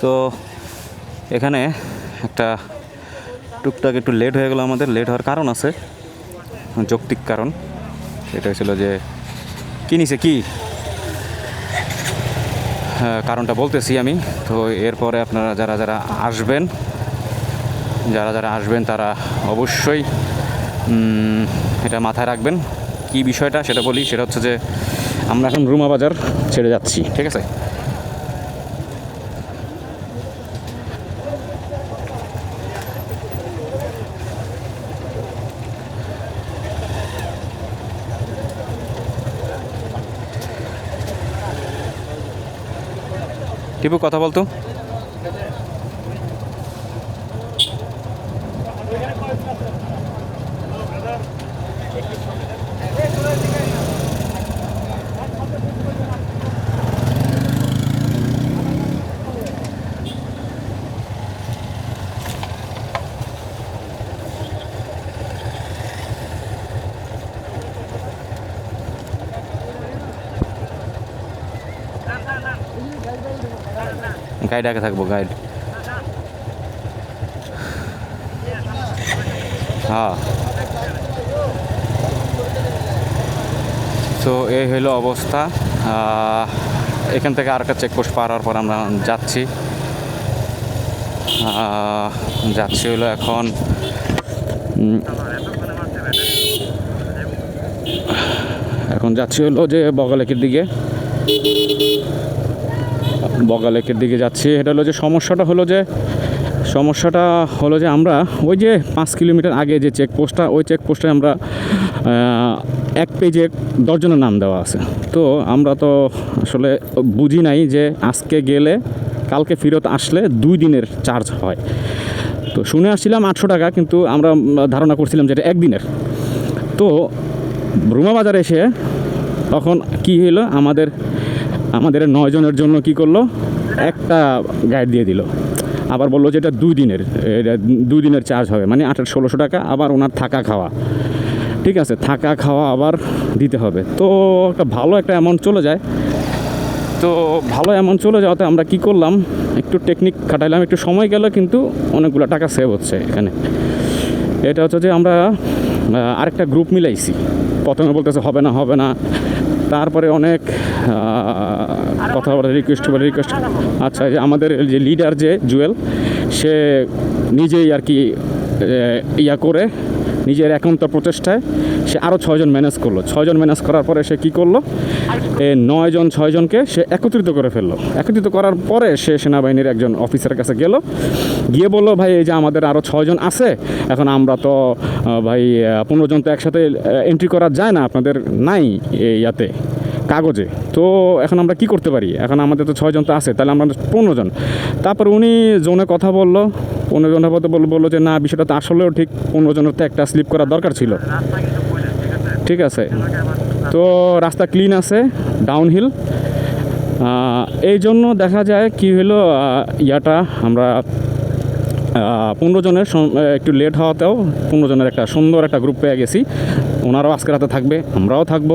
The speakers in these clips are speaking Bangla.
তো এখানে একটা টুকটাক একটু লেট হয়ে গেলো আমাদের। লেট হওয়ার কারণ আছে যৌক্তিক কারণ। সেটা হয়েছিল যে কী নিছে কি? হ্যাঁ, কারণটা বলতেছি আমি। তো এরপরে আপনারা যারা যারা আসবেন যারা যারা আসবেন তারা অবশ্যই এটা মাথায় রাখবেন। কি বিষয়টা সেটা বলি সেটা হচ্ছে যে আমরা এখন রুমা বাজার ছেড়ে যাচ্ছি ঠিক আছে? টিপু কথা বলতো গাইড আগে থাকব গাইড হ্যাঁ। তো এই হলো অবস্থা। এখান থেকে আর একটা চেকপোস্ট পার হওয়ার পর আমরা যাচ্ছি। যাচ্ছি হলো এখন এখন যাচ্ছি হলো যে বগালেকের দিকে। বগালেকের দিকে যাচ্ছি। এটা হলো যে সমস্যাটা হলো যে, সমস্যাটা হলো যে আমরা ওই যে পাঁচ কিলোমিটার আগে যে চেকপোস্টটা ওই চেকপোস্টে আমরা এক পেজে দশজনের নাম দেওয়া আছে। তো আমরা তো আসলে বুঝি নাই যে আজকে গেলে, কালকে ফেরত আসলে দুই দিনের চার্জ হয়। তো শুনে আসছিলাম আটশো টাকা, কিন্তু আমরা ধারণা করছিলাম যে এটা একদিনের। তো রুমা বাজারে এসে তখন কি হলো আমাদের আমাদের নয় জনের জন্য কি করল? একটা গাইড দিয়ে দিল। আবার বলল যে এটা দুই দিনের দুই দিনের চার্জ হবে মানে আঠারো, ষোলোশো টাকা আবার ওনার থাকা খাওয়া। ঠিক আছে, থাকা খাওয়া আবার দিতে হবে। তো একটা ভালো একটা অ্যামাউন্ট চলে যায়। তো ভালো অ্যামাউন্ট চলে যাওয়াতে আমরা কি করলাম? একটু টেকনিক খাটাইলাম, একটু সময় গেল, কিন্তু অনেকগুলো টাকা সেভ হচ্ছে এখানে। এটা হচ্ছে যে আমরা আরেকটা গ্রুপ মিলাইছি। প্রথমে বলতেছে হবে না হবে না। তারপরে অনেক কথা বলে রিকোয়েস্ট বলে রিকোয়েস্ট আচ্ছা যে আমাদের যে লিডার যে জুয়েল সে নিজেই আর কি ইয়া করে নিজের একান্ত প্রচেষ্টায় সে আরও ছয়জন ম্যানেজ করল। ছয়জন ম্যানেজ করার পরে সে কী করল? এ, নয়জন, ছয়জনকে সে একত্রিত করে ফেলল। একত্রিত করার পরে সে সেনাবাহিনীর একজন অফিসারের কাছে গেল। গিয়ে বলল, ভাই, এই যে আমাদের আরও ছয়জন আছে, এখন আমরা তো ভাই পনেরো জন তো একসাথে এন্ট্রি করা যায় না, আপনাদের নাই ইয়াতে। কাগজে। তো এখন আমরা কি করতে পারি? এখন আমাদের তো ছয়জন তো আছে, তাহলে আমরা পনেরো জন। তারপর উনি জোনে কথা বলল, পনেরো জনের পথে বলল বলল যে, না, বিষয়টা তো আসলেও ঠিক, পনেরো জনের তো একটা স্লিপ করা দরকার ছিল। ঠিক আছে? তো রাস্তা ক্লিন আছে ডাউনহিল এই জন্য দেখা যায় কি হলো ইয়াটা আমরা পনেরো জনের একটু লেট হওয়াতেও পনেরো জনের একটা সুন্দর একটা গ্রুপ পেয়ে গেছি। ওনারাও আজকে রাতে থাকবে, আমরাও থাকব।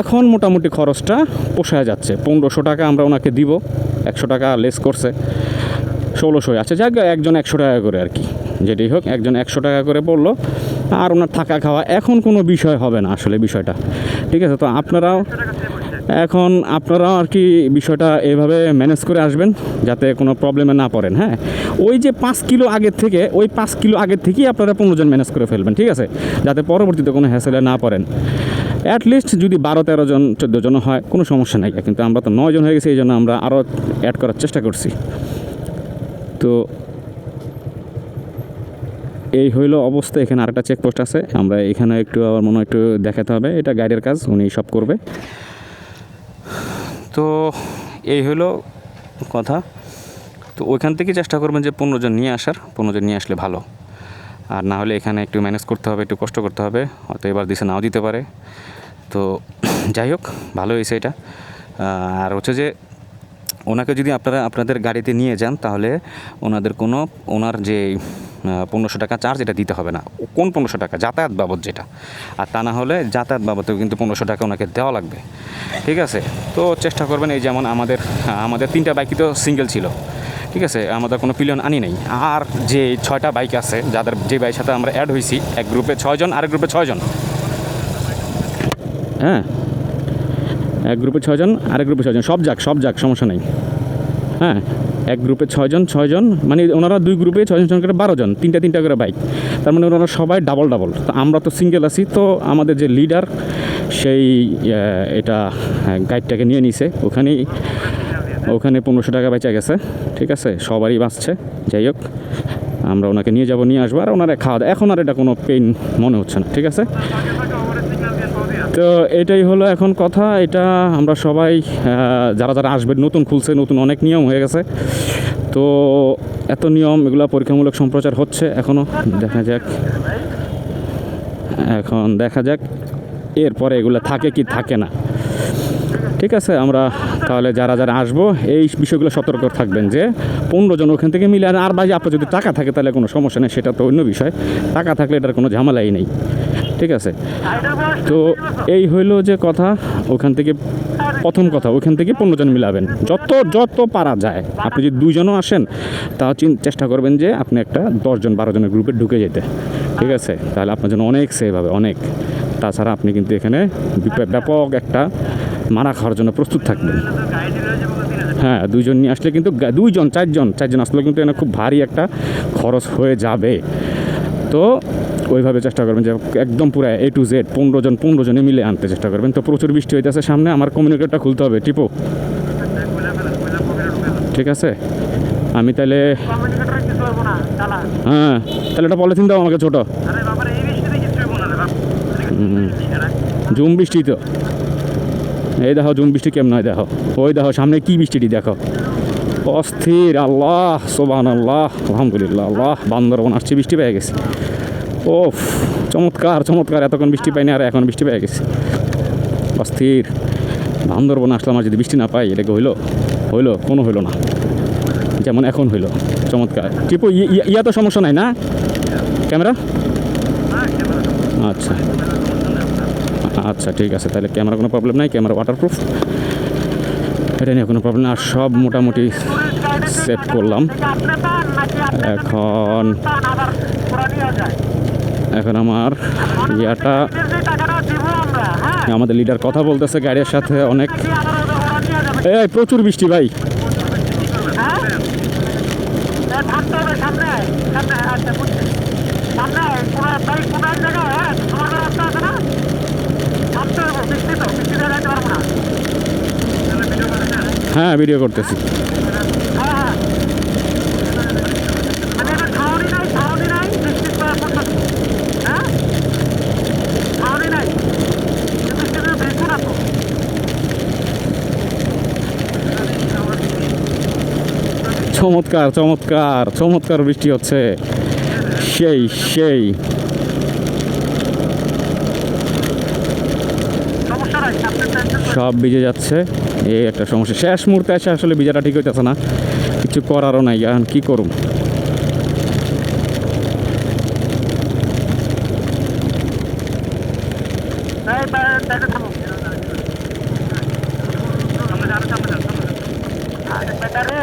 এখন মোটামুটি খরচটা পোষায় যাচ্ছে। পনেরোশো টাকা আমরা ওনাকে দিব, একশো টাকা লেস করছে। ষোলোশো আচ্ছা যাক, একজন একশো টাকা করে আর কি। যেটাই হোক, একজন একশো টাকা করে পড়ল। আর ওনার থাকা খাওয়া এখন কোনো বিষয় হবে না আসলে বিষয়টা। ঠিক আছে, তো আপনারাও এখন আপনারাও আর কি বিষয়টা এভাবে ম্যানেজ করে আসবেন, যাতে কোনো প্রবলেমে না পড়েন হ্যাঁ? ওই যে পাঁচ কিলো আগের থেকে, ওই পাঁচ কিলো আগের থেকেই আপনারা পনেরো জন ম্যানেজ করে ফেলবেন, ঠিক আছে? যাতে পরবর্তীতে কোনো হ্যাসেলে না পড়েন। অ্যাটলিস্ট যদি বারো, তেরো জন, চোদ্দ জন হয়, কোনো সমস্যা নাই। কিন্তু আমরা তো নয় জন হয়ে গেছি এই জন্য আমরা আরও অ্যাড করার চেষ্টা করছি। তো এই হইল অবস্থা। এখানে আরেকটা চেকপোস্ট আছে। আমরা এখানে একটু আবার মনে একটু দেখাতে হবে। এটা গাইডের কাজ, উনি সব করবে। তো এই হলো কথা। তো ওইখান থেকে চেষ্টা করবেন যে পনেরো জন নিয়ে আসার। পনেরো জন নিয়ে আসলে ভালো। আর না হলে এখানে একটু ম্যানেজ করতে হবে, একটু কষ্ট করতে হবে। হয়তো এবার দিছে, নাও দিতে পারে। তো যাই হোক, ভালো হয়েছে এটা। আর হচ্ছে যে, ওনাকে যদি আপনারা আপনাদের গাড়িতে নিয়ে যান, তাহলে ওনাদের কোনো, ওনার যে পনেরোশো টাকা চার্জ এটা দিতে হবে না। কোন পনেরোশো টাকা? যাতায়াত বাবদ যেটা। আর তা না হলে যাতায়াত বাবদেও কিন্তু পনেরোশো টাকা ওনাকে দেওয়া লাগবে। ঠিক আছে? তো চেষ্টা করবেন এই যেমন আমাদের আমাদের তিনটা বাইকই তো সিঙ্গেল ছিল। ঠিক আছে? আমাদের কোনো পিলিয়ন আনি নাই। আর যে ছয়টা বাইক আছে, যাদের যে বাইকের সাথে আমরা অ্যাড হয়েছি এক গ্রুপে ছয়জন, আরেক গ্রুপে ছয়জন। হ্যাঁ? এক গ্রুপে ছয়জন, আরেক গ্রুপে ছয়জন। সব যাক সব যাক, সমস্যা নেই। হ্যাঁ? এক গ্রুপে ছয়জন ছয়জন মানে ওনারা দুই গ্রুপে ছয়জন ছয়জন করে বারোজন তিনটা তিনটা করে বাইক। তার মানে ওনারা সবাই ডাবল ডাবল তো আমরা তো সিঙ্গেল আছি, তো আমাদের যে লিডার সেই এটা গাইডটাকে নিয়ে নিছে। ওখানেই, ওখানে পনেরোশো টাকা বেঁচে গেছে, ঠিক আছে? সবারই বাঁচছে, যাই হোক। আমরা ওনাকে নিয়ে যাব, নিয়ে আসব, আর ওনারা খাওয়া দাওয়া এখন আর এটা কোনো পেইন মনে হচ্ছে না, ঠিক আছে? তো এটাই হলো এখন কথা। এটা আমরা সবাই যারা যারা আসবে নতুন খুলছে, নতুন অনেক নিয়ম হয়ে গেছে। তো এত নিয়ম, এগুলো পরীক্ষামূলক সম্প্রচার হচ্ছে এখনও দেখা যাক। এখন দেখা যাক এরপরে এগুলো থাকে কি থাকে না। ঠিক আছে, আমরা তাহলে যারা যারা আসব, এই বিষয়গুলো সতর্ক থাকবেন যে পনেরো জন ওখান থেকে মিলে, আর আর বাজে আপনার যদি টাকা থাকে, তাহলে কোনো সমস্যা নেই, সেটা তো অন্য বিষয়। টাকা থাকলে এটার কোনো ঝামেলাই নেই। ঠিক আছে? তো এই হইল যে কথা, ওখান থেকে প্রথম কথা, ওখান থেকে পনেরো জন মিলাবেন। যত যত পারা যায়, আপনি যদি দুইজনও আসেন তা চেষ্টা করবেন যে আপনি একটা দশজন বারো জনের গ্রুপে ঢুকে যেতে। ঠিক আছে? তাহলে আপনার জন্য অনেক সেভ হবে, অনেক। তাছাড়া আপনি কিন্তু এখানে ব্যাপক একটা মারা খাওয়ার জন্য প্রস্তুত থাকবেন। হ্যাঁ দুইজন নিয়ে আসলে কিন্তু দুইজন, চারজন চারজন আসলে কিন্তু এখানে খুব ভারী একটা খরচ হয়ে যাবে। তো ওইভাবে চেষ্টা করবেন যে একদম পুরো এ টু জেড পনেরো জন, পনেরো জনে মিলে আনতে চেষ্টা করবেন। তো প্রচুর বৃষ্টি হইতেছে, সামনে আমার কমিউনিকেটটা খুলতে হবে, টিপো। ঠিক আছে? আমি তাহলে হ্যাঁ তাহলে একটা পলিথিন দাও আমাকে ছোটো। জুম বৃষ্টি তো। এই দেখো, জুম বৃষ্টি কেমন হয়, দেখো। ওই দেখো, সামনে কি বৃষ্টিটি, দেখো। অস্থির, আল্লাহ সোবান আল্লাহ আলহামদুলিল্লাহ, আল্লাহ, বান্দরবন আসছে, বৃষ্টি পেয়ে গেছে। ওফ, চমৎকার চমৎকার। এতক্ষণ বৃষ্টি পাইনি আর এখন বৃষ্টি পেয়ে গেছে। অস্থির। বান্দরবন আসলাম আর যদি বৃষ্টি না পাই, এটাকে হইল হইল, কোনো হইল না। যেমন এখন হইল, চমৎকার। টিপু ইয়া তো সমস্যা নাই না? ক্যামেরা? আচ্ছা। আচ্ছা ঠিক আছে, তাহলে ক্যামেরা কোনো প্রবলেম নাই, ক্যামেরা ওয়াটারপ্রুফ এটা নিয়ে কোনো প্রবলেম আর সব মোটামুটি সেট করলাম। এখন এখন আমার ইয়াটা আমাদের লিডার কথা বলতেছে গাড়ির সাথে অনেক। এই প্রচুর বৃষ্টি ভাই। হ্যাঁ ভিডিও থামতে হবে সামনে সামনে আচ্ছা বুঝছি সামনে পুরো ভাই কোনো এক জায়গায় হ্যাঁ তোমার রাস্তা আছে না থামতে হবে বৃষ্টি তো বৃষ্টি দিয়ে যাইতে পারব না হ্যাঁ ভিডিও করতেছি হ্যাঁ হ্যাঁ মানে এটা ছাউনি নাই ছাউনি নাই বৃষ্টি করে পড়তেছে হ্যাঁ ছাউনি নাই বৃষ্টিতে ভেসে না তো চমৎকার চমৎকার চমৎকার বৃষ্টি হচ্ছে। সেই সেই। সব ভিজে যাচ্ছে। এই একটা সমস্যা। শেষ মুহূর্তে এসে আসলে ভিজাটা ঠিক হইতেছে না। কিছু করারও নাই, এখন কী এই ব্যাগে থামো সামনে যান সামনে যান সামনে যান আরে বেটা রে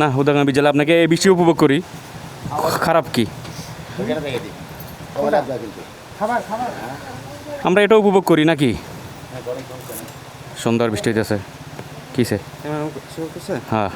না হুদাগামী জেলা আপনাকে এই বৃষ্টি উপভোগ করি। খারাপ কি? আমরা এটা উপভোগ করি নাকি? সুন্দর বৃষ্টি হইতেছে। কিসে? হ্যাঁ।